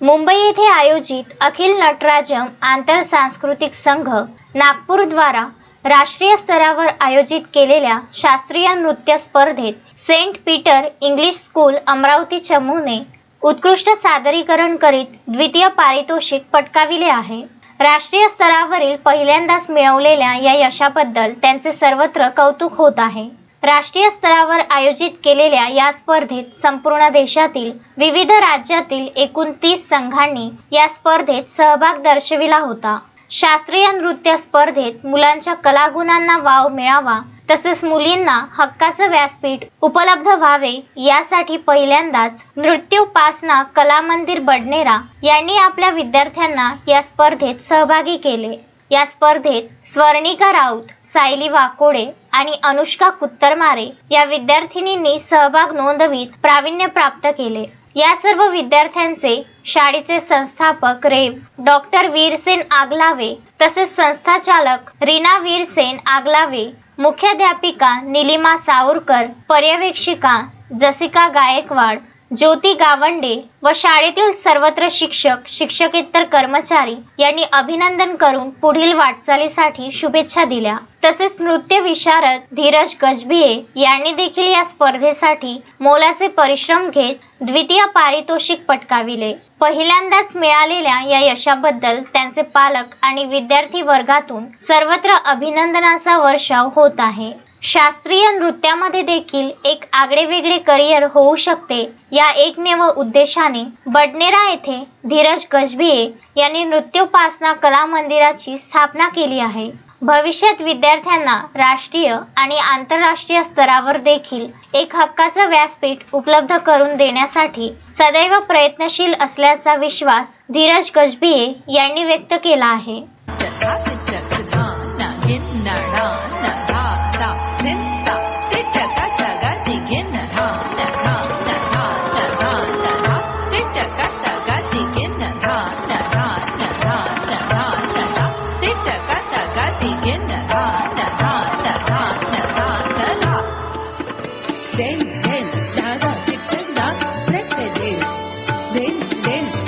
मुंबई येथे आयोजित अखिल नटराजम आंतर सांस्कृतिक संघ नागपूर द्वारा राष्ट्रीय स्तरावर आयोजित केलेल्या शास्त्रीय नृत्य स्पर्धेत Saint Peter English school Amravati चमूने उत्कृष्ट सादरीकरण करीत द्वितीय पारितोषिक पटकाविले आहे. राष्ट्रीय स्तरावरील पहिल्यांदाच मिळवलेल्या या यशाबद्दल त्यांचे सर्वत्र कौतुक होत आहे. राष्ट्रीय स्तरावर आयोजित केलेल्या या स्पर्धेत संपूर्ण देशातील विविध राज्यातील एकूण तीस संघांनी या स्पर्धेत सहभाग दर्शविला होता. शास्त्रीय नृत्य स्पर्धेत मुलांच्या कलागुणांना वाव मिळावा तसेच मुलींना हक्काचं व्यासपीठ उपलब्ध व्हावे यासाठी पहिल्यांदाच नृत्योपासना कला मंदिर बडनेरा यांनी आपल्या विद्यार्थ्यांना या स्पर्धेत सहभागी केले. या स्पर्धेत स्वर्णिका राऊत सायली वाकोडे आणि अनुष्का कुत्तरमारे या विद्यार्थिनींनी सहभाग नोंदवीत प्रावीण्य प्राप्त केले. या सर्व विद्यार्थ्यांचे शाळेचे संस्थापक रेव. डॉक्टर वीरसेन आगलावे तसेच संस्थाचालक रीना वीरसेन आगलावे मुख्याध्यापिका निलिमा सावरकर पर्यवेक्षिका जसिका गायकवाड ज्योती गावंडे व शाळेतील सर्वत्र शिक्षक शिक्षकेतर कर्मचारी यांनी अभिनंदन करून पुढील वाटचालीसाठी शुभेच्छा दिल्या. तसेच नृत्य विशारद धीरज गजभिये यांनी देखील या स्पर्धेसाठी मोलाचे परिश्रम घेत द्वितीय पारितोषिक पटकाविले. पहिल्यांदाच मिळालेल्या या यशाबद्दल त्यांचे पालक आणि विद्यार्थी वर्गातून सर्वत्र अभिनंदनाचा वर्षाव होत आहे. शास्त्रीय नृत्यामध्ये देखील एक आगळेवेगळे करिअर होऊ शकते. या एकमेव उद्देशाने बडनेरा येथे धीरज गजभिये यांनी नृत्योपासना कला मंदिराची स्थापना केली आहे. भविष्यात विद्यार्थ्यांना राष्ट्रीय आणि आंतरराष्ट्रीय स्तरावर देखील एक हक्काचं व्यासपीठ उपलब्ध करून देण्यासाठी सदैव प्रयत्नशील असल्याचा विश्वास धीरज गजभिये यांनी व्यक्त केला आहे. Then, then, da, da, tick, tick, da, press the then. Then, then,